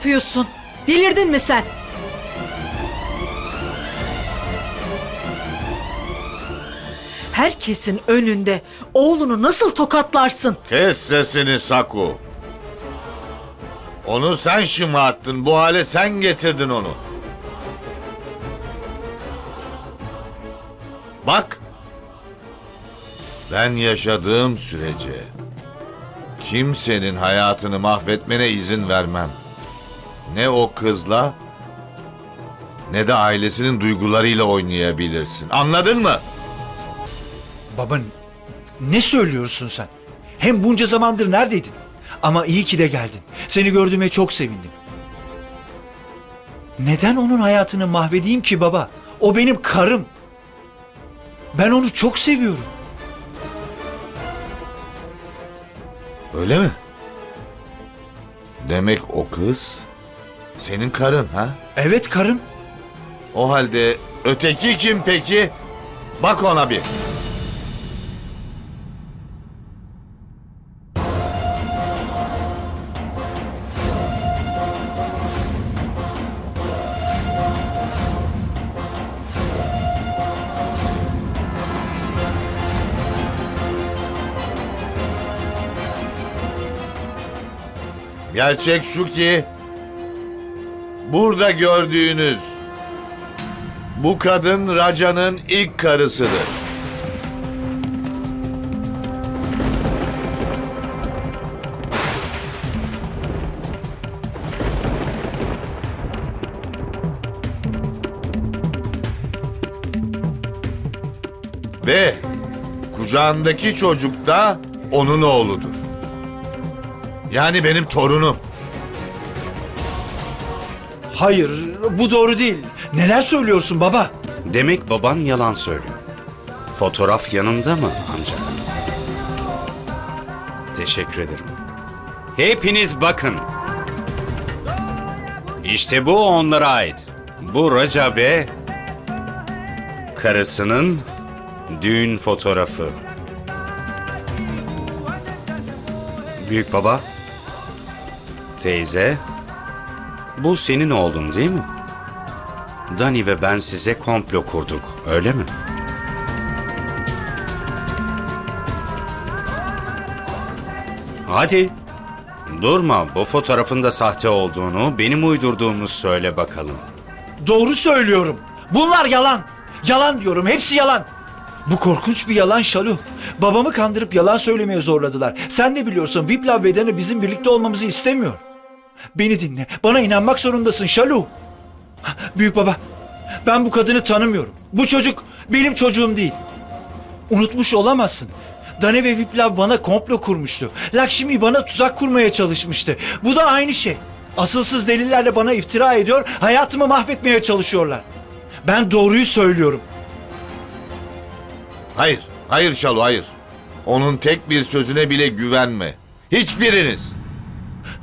yapıyorsun? Delirdin mi sen? Herkesin önünde oğlunu nasıl tokatlarsın? Kes sesini Saku. Onu sen şımarttın. Bu hale sen getirdin onu. Bak. Ben yaşadığım sürece kimsenin hayatını mahvetmene izin vermem. Ne o kızla ne de ailesinin duygularıyla oynayabilirsin. Anladın mı? Baba ne söylüyorsun sen? Hem bunca zamandır neredeydin? Ama iyi ki de geldin. Seni gördüğüme çok sevindim. Neden onun hayatını mahvedeyim ki baba? O benim karım. Ben onu çok seviyorum. Öyle mi? Demek o kız senin karın ha? Evet karım. O halde öteki kim peki? Bak ona bir. Gerçek şu ki burada gördüğünüz bu kadın Raca'nın ilk karısıdır. Ve kucağındaki çocuk da onun oğludur. Yani benim torunum. Hayır bu doğru değil. Neler söylüyorsun baba? Demek baban yalan söylüyor. Fotoğraf yanında mı amca? Teşekkür ederim. Hepiniz bakın. İşte bu onlara ait. Bu Raca ve karısının düğün fotoğrafı. Büyük baba, teyze, bu senin oğlun değil mi? Dani ve ben size komplo kurduk, öyle mi? Hadi. Durma, bu fotoğrafın da sahte olduğunu, benim uydurduğumu söyle bakalım. Doğru söylüyorum. Bunlar yalan. Yalan diyorum. Hepsi yalan. Bu korkunç bir yalan Şalu. Babamı kandırıp yalan söylemeye zorladılar. Sen de biliyorsun Viplav ve Dani bizim birlikte olmamızı istemiyor. Beni dinle. Bana inanmak zorundasın Şalu. Büyük baba, ben bu kadını tanımıyorum. Bu çocuk benim çocuğum değil. Unutmuş olamazsın. Dani ve Viplav bana komplo kurmuştu. Lakshmi bana tuzak kurmaya çalışmıştı. Bu da aynı şey. Asılsız delillerle bana iftira ediyor, hayatımı mahvetmeye çalışıyorlar. Ben doğruyu söylüyorum. Hayır, hayır Şalu hayır. Onun tek bir sözüne bile güvenme. Hiçbiriniz.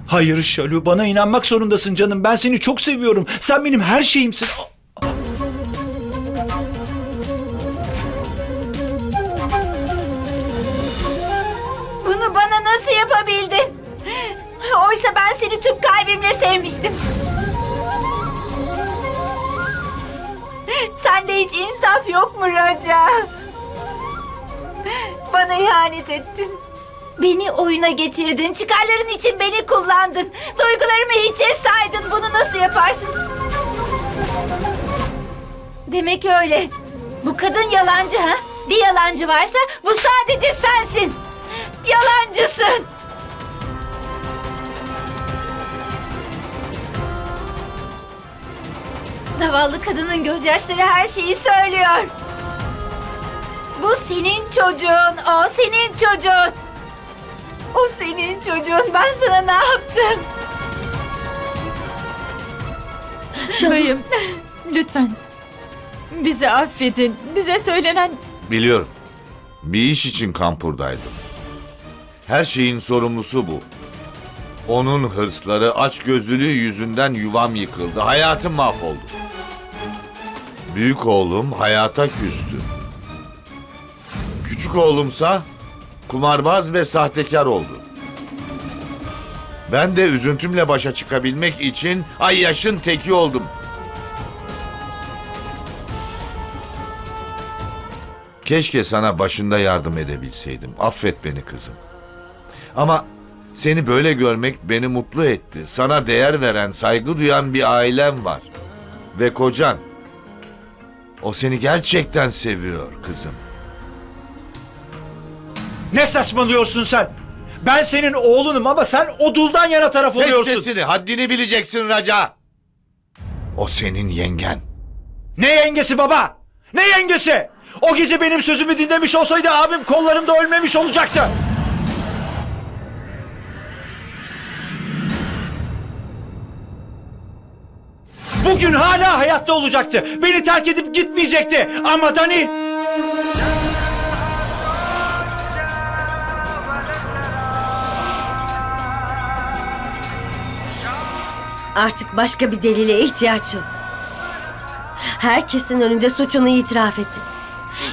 Hayır Şalu, bana inanmak zorundasın canım. Ben seni çok seviyorum. Sen benim her şeyimsin. Bunu bana nasıl yapabildin? Oysa ben seni tüm kalbimle sevmiştim. Sende hiç insaf yok mu Raca? Bana ihanet ettin. Beni oyuna getirdin. Çıkarların için beni kullandın. Duygularımı hiçe saydın. Bunu nasıl yaparsın? Demek öyle. Bu kadın yalancı ha? Bir yalancı varsa bu sadece sensin. Yalancısın. Zavallı kadının gözyaşları her şeyi söylüyor. Bu senin çocuğun, o senin çocuğun. O senin çocuğun. Ben sana ne yaptım? Şabayım, lütfen. Bizi affedin. Bize söylenen Biliyorum. Bir iş için kampurdaydım. Her şeyin sorumlusu bu. Onun hırsları, açgözlülüğü yüzünden yuvam yıkıldı. Hayatım mahvoldu. Büyük oğlum hayata küstü. Küçük oğlumsa kumarbaz ve sahtekar oldu. Ben de üzüntümle başa çıkabilmek için ay yaşın teki oldum. Keşke sana başında yardım edebilseydim. Affet beni kızım. Ama seni böyle görmek beni mutlu etti. Sana değer veren, saygı duyan bir ailem var. Ve kocan. O seni gerçekten seviyor kızım. Ne saçmalıyorsun sen? Ben senin oğlunum ama sen o duldan yana taraf Kes oluyorsun. sesini, haddini bileceksin Raca. O senin yengen. Ne yengesi baba? Ne yengesi? O gece benim sözümü dinlemiş olsaydı abim kollarımda ölmemiş olacaktı. Bugün hala hayatta olacaktı. Beni terk edip gitmeyecekti. Ama Dani... Artık başka bir delile ihtiyaç yok. Herkesin önünde suçunu itiraf ettin.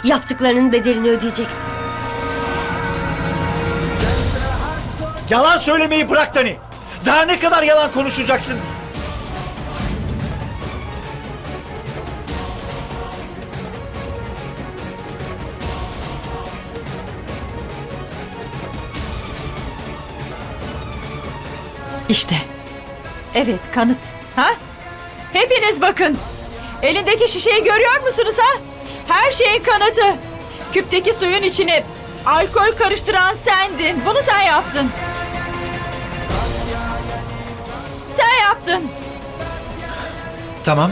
Yaptıklarının bedelini ödeyeceksin. Yalan söylemeyi bırak Dani. Daha ne kadar yalan konuşacaksın? İşte. Evet kanıt. Ha? Hepiniz bakın. Elindeki şişeyi görüyor musunuz ha? Her şeyin kanıtı. Küpteki suyun içine alkol karıştıran sendin. Bunu sen yaptın. Sen yaptın. Tamam.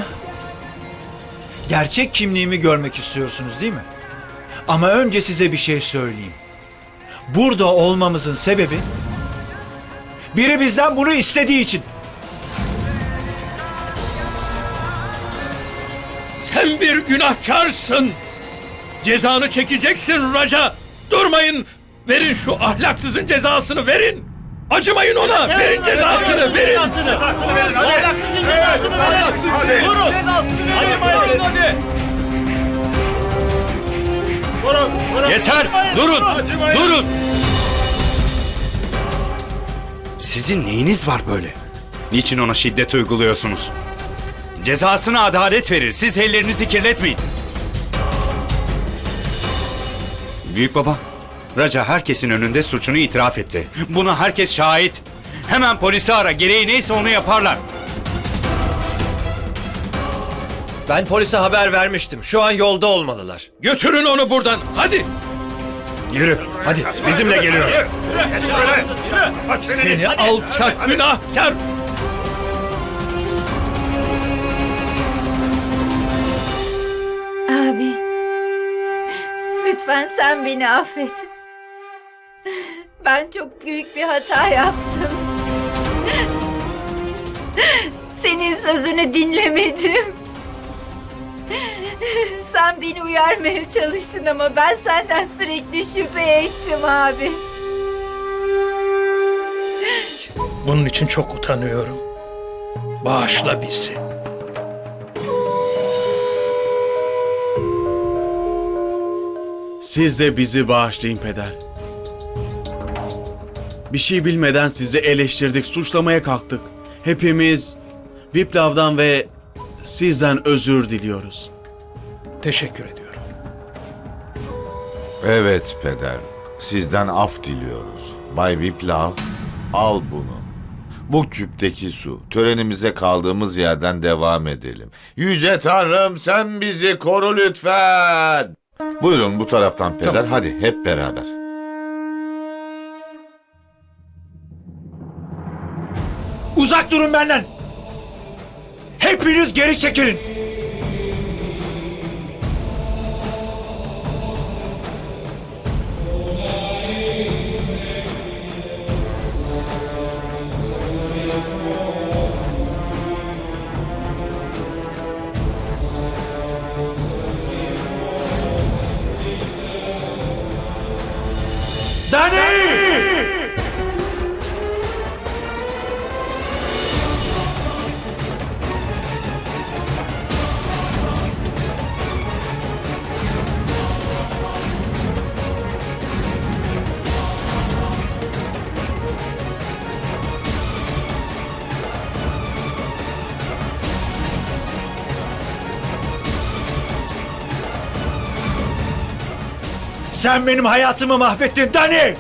Gerçek kimliğimi görmek istiyorsunuz değil mi? Ama önce size bir şey söyleyeyim. Burada olmamızın sebebi biri bizden bunu istediği için. Sen bir günahkarsın. Cezanı çekeceksin Raca. Durmayın. Verin şu ahlaksızın cezasını verin. Acımayın ona. Verin cezasını verin. Cezasını verin. Ahlaksızın cezasını verin. Vurun. Cezasını verin. hadi. Yeter! Durun! Durun! Sizin neyiniz var böyle? Niçin ona şiddet uyguluyorsunuz? Cezasını adalet verir. Siz ellerinizi kirletmeyin. Büyük baba, Raca herkesin önünde suçunu itiraf etti. Buna herkes şahit. Hemen polisi ara. Gereği neyse onu yaparlar. Ben polise haber vermiştim. Şu an yolda olmalılar. Götürün onu buradan. Hadi. Yürü. Hadi bizimle geliyoruz. Seni alçak günahkar. Lütfen sen beni affet. Ben çok büyük bir hata yaptım. Senin sözünü dinlemedim. Sen beni uyarmaya çalıştın ama ben senden sürekli şüphe ettim abi. Bunun için çok utanıyorum. Bağışla bizi. Siz de bizi bağışlayın peder. Bir şey bilmeden sizi eleştirdik, suçlamaya kalktık. Hepimiz Viplav'dan ve sizden özür diliyoruz. Teşekkür ediyorum. Evet peder, sizden af diliyoruz. Bay Viplav, al bunu. Bu küpteki su. Törenimize kaldığımız yerden devam edelim. Yüce Tanrım sen bizi koru lütfen. Buyurun bu taraftan peder. Hadi hep beraber. Uzak durun benden. Hepiniz geri çekilin. Sen benim hayatımı mahvettin Dani!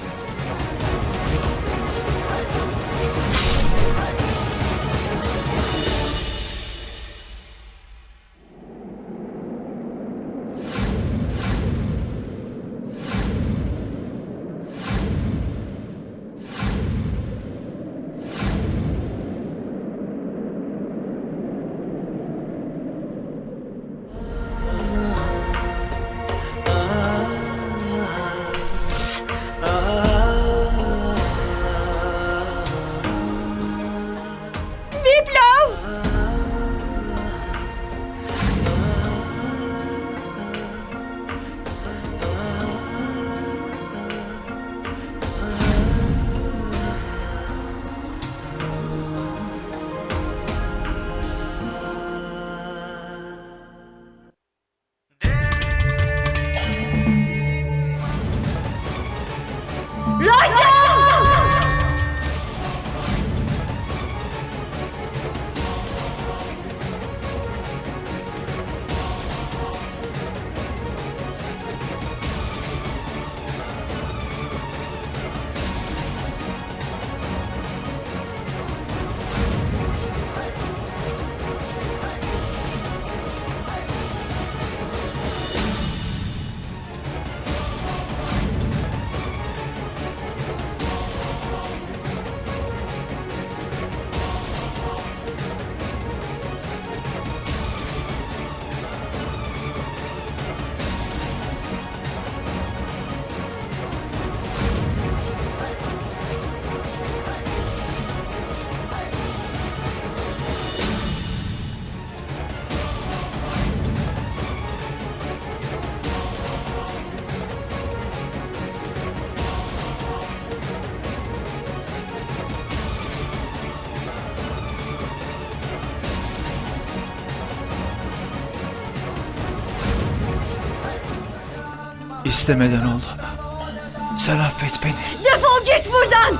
İstemeden oldu. Sen affet beni. Defol git buradan.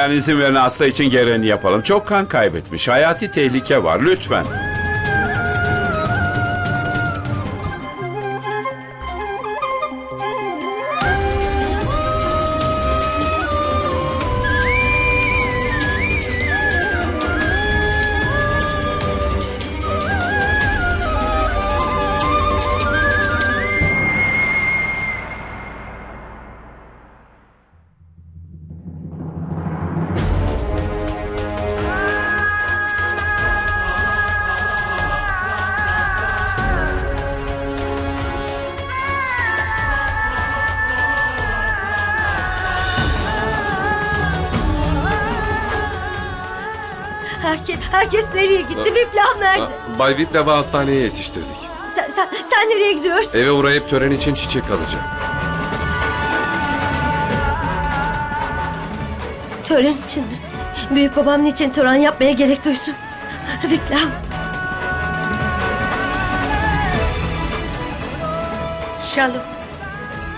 Bayan izin verin hasta için gereğini yapalım. Çok kan kaybetmiş. Hayati tehlike var. Lütfen. Herkes, nereye gitti? Viplav nerede? Bay Viplav'ı hastaneye yetiştirdik. Sen, sen, sen nereye gidiyorsun? Eve uğrayıp tören için çiçek alacağım. Tören için mi? Büyük babam niçin tören yapmaya gerek duysun? Viplav. Şalu,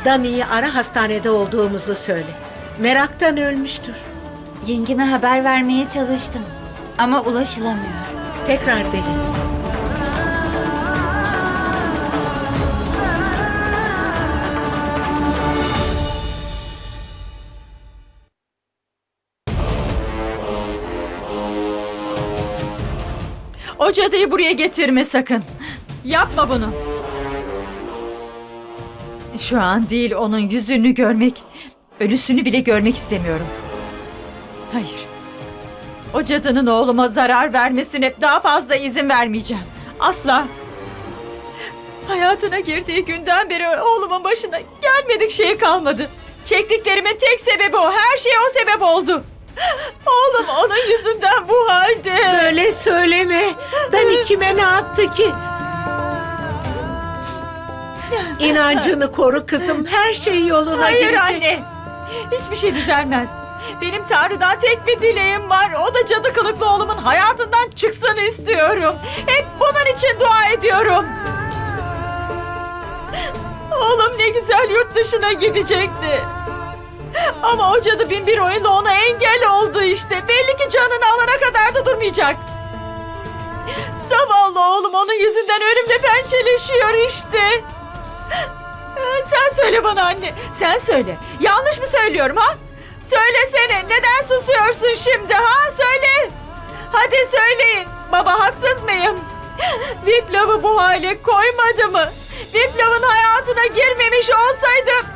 Dani'yi ara hastanede olduğumuzu söyle. Meraktan ölmüştür. Yengeme haber vermeye çalıştım. Ama ulaşılamıyor. Tekrar dene. O cadıyı buraya getirme sakın. Yapma bunu. Şu an değil onun yüzünü görmek, ölüsünü bile görmek istemiyorum. Hayır. O cadının oğluma zarar vermesine daha fazla izin vermeyeceğim. Asla. Hayatına girdiği günden beri oğlumun başına gelmedik şey kalmadı. Çektiklerimin tek sebebi o. Her şey o sebep oldu. Oğlum onun yüzünden bu halde. Öyle söyleme. Dani kime ne yaptı ki? İnancını koru kızım. Her şey yoluna Hayır girecek. anne. Hiçbir şey düzelmez. Benim Tanrı'dan tek bir dileğim var. O da cadı kılıklı oğlumun hayatından çıksın istiyorum. Hep bunun için dua ediyorum. Oğlum ne güzel yurt dışına gidecekti. Ama o cadı bin bir oyunda ona engel oldu işte. Belli ki canını alana kadar da durmayacak. Zavallı oğlum onun yüzünden ölümle pençeleşiyor işte. Sen söyle bana anne. Sen söyle. Yanlış mı söylüyorum ha? Söylesene. Neden susuyorsun şimdi ha? Söyle. Hadi söyleyin. Baba haksız mıyım? Viplav'ı bu hale koymadı mı? Viplav'ın hayatına girmemiş olsaydı...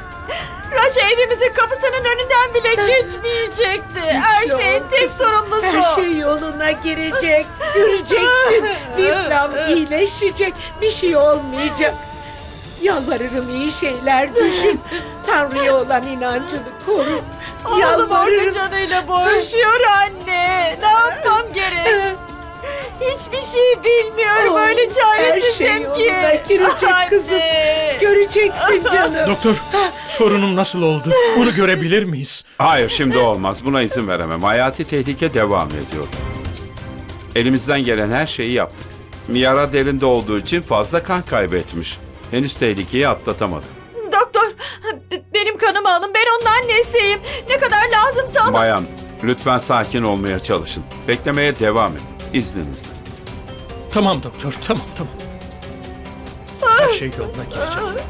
Raja evimizin kapısının önünden bile geçmeyecekti. Her şeyin tek sorumlusu. Her şey yoluna girecek. Göreceksin. Viplav iyileşecek. Bir şey olmayacak. Yalvarırım iyi şeyler düşün. Tanrı'ya olan inancını koru. Oğlum orada canıyla boğuşuyor anne. Ne yapmam gerek? Hiçbir şey bilmiyorum. Oh, Öyle her çaresizim şey ki. yoluna girecek Anne. kızım. Göreceksin canım. Doktor, torunum nasıl oldu? Onu görebilir miyiz? Hayır şimdi olmaz. Buna izin veremem. Hayati tehlike devam ediyor. Elimizden gelen her şeyi yaptık. Yara derinde olduğu için fazla kan kaybetmiş. Henüz tehlikeyi atlatamadı. Onun annesiyim. Ne kadar lazımsa alın. Bayan, lütfen sakin olmaya çalışın. Beklemeye devam edin. İzninizle. Tamam doktor, tamam tamam. Her şey yoluna girecek.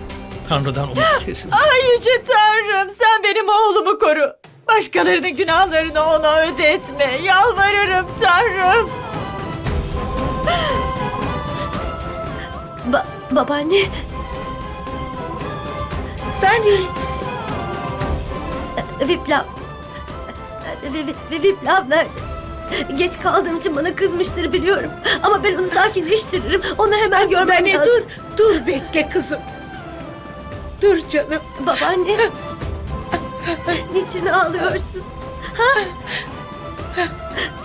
Tanrı'dan umut kesin. Ay yüce Tanrım sen benim oğlumu koru. Başkalarının günahlarını ona ödetme. Yalvarırım Tanrım. Ba- babaanne. Dani. Viplav. Vi- vi- Viplav nerede? Geç kaldığım için bana kızmıştır biliyorum. Ama ben onu sakinleştiririm. Onu hemen görmem Dani lazım. dur. Dur bekle kızım. Dur canım. Babaanne. Niçin ağlıyorsun? Ha?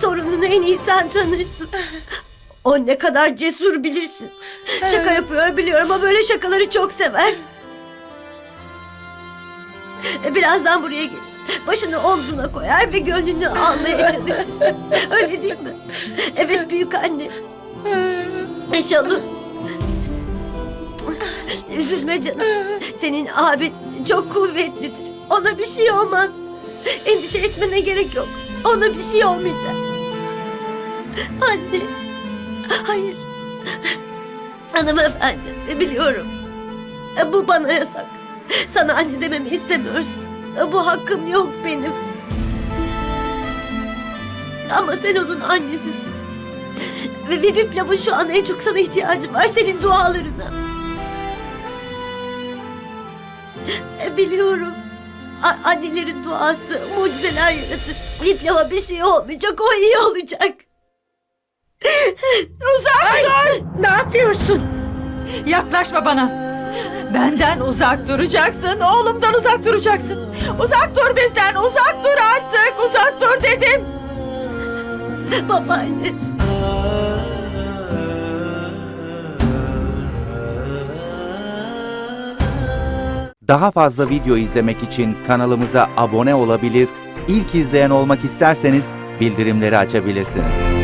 Torununu en iyi sen tanırsın. O ne kadar cesur bilirsin. Şaka yapıyor biliyorum ama böyle şakaları çok sever. Birazdan buraya gelir. Başını omzuna koyar ve gönlünü almaya çalışır. Öyle değil mi? Evet büyük anne. Şalu. Üzülme canım. Senin abin çok kuvvetlidir. Ona bir şey olmaz. Endişe etmene gerek yok. Ona bir şey olmayacak. Anne. Hayır. Hanımefendi biliyorum. Bu bana yasak. Sana anne dememi istemiyorsun. Bu hakkım yok benim. Ama sen onun annesisin. Ve Viplav'ın şu an en çok sana ihtiyacı var. Senin dualarına. E, Biliyorum. A- annelerin duası mucizeler yaratır. Viplav'a bir şey olmayacak. O iyi olacak. Uzak dur. Ne yapıyorsun? Yaklaşma bana. Benden uzak duracaksın. Oğlumdan uzak duracaksın. Uzak dur bizden. Uzak dur artık. Uzak dur dedim. Babaanne. Daha fazla video izlemek için kanalımıza abone olabilir, ilk izleyen olmak isterseniz bildirimleri açabilirsiniz.